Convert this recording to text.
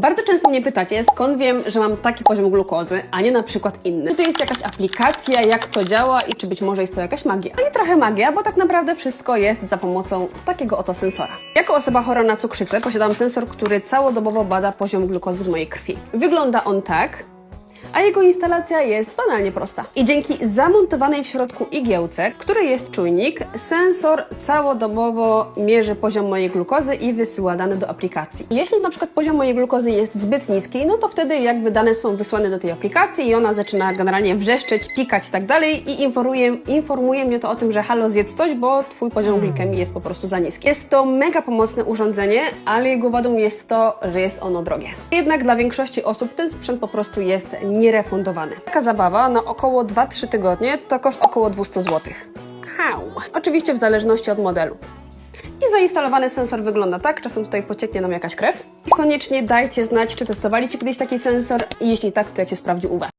Bardzo często mnie pytacie, skąd wiem, że mam taki poziom glukozy, a nie na przykład inny. Czy to jest jakaś aplikacja, jak to działa i czy być może jest to jakaś magia? No i trochę magia, bo tak naprawdę wszystko jest za pomocą takiego oto sensora. Jako osoba chora na cukrzycę posiadam sensor, który całodobowo bada poziom glukozy w mojej krwi. Wygląda on tak, a jego instalacja jest banalnie prosta. I dzięki zamontowanej w środku igiełce, w której jest czujnik, sensor całodobowo mierzy poziom mojej glukozy i wysyła dane do aplikacji. Jeśli na przykład poziom mojej glukozy jest zbyt niski, no to wtedy jakby dane są wysłane do tej aplikacji i ona zaczyna generalnie wrzeszczeć, pikać i tak dalej i informuje, informuje mnie to o tym, że halo zjedz coś, bo twój poziom glikemii jest po prostu za niski. Jest to mega pomocne urządzenie, ale jego wadą jest to, że jest ono drogie. Jednak dla większości osób ten sprzęt po prostu jest nierefundowany. Taka zabawa na około 2-3 tygodnie to koszt około 200 zł. Oczywiście w zależności od modelu. I zainstalowany sensor wygląda tak, czasem tutaj pocieknie nam jakaś krew. I koniecznie dajcie znać, czy testowaliście kiedyś taki sensor i jeśli tak, to jak się sprawdził u Was.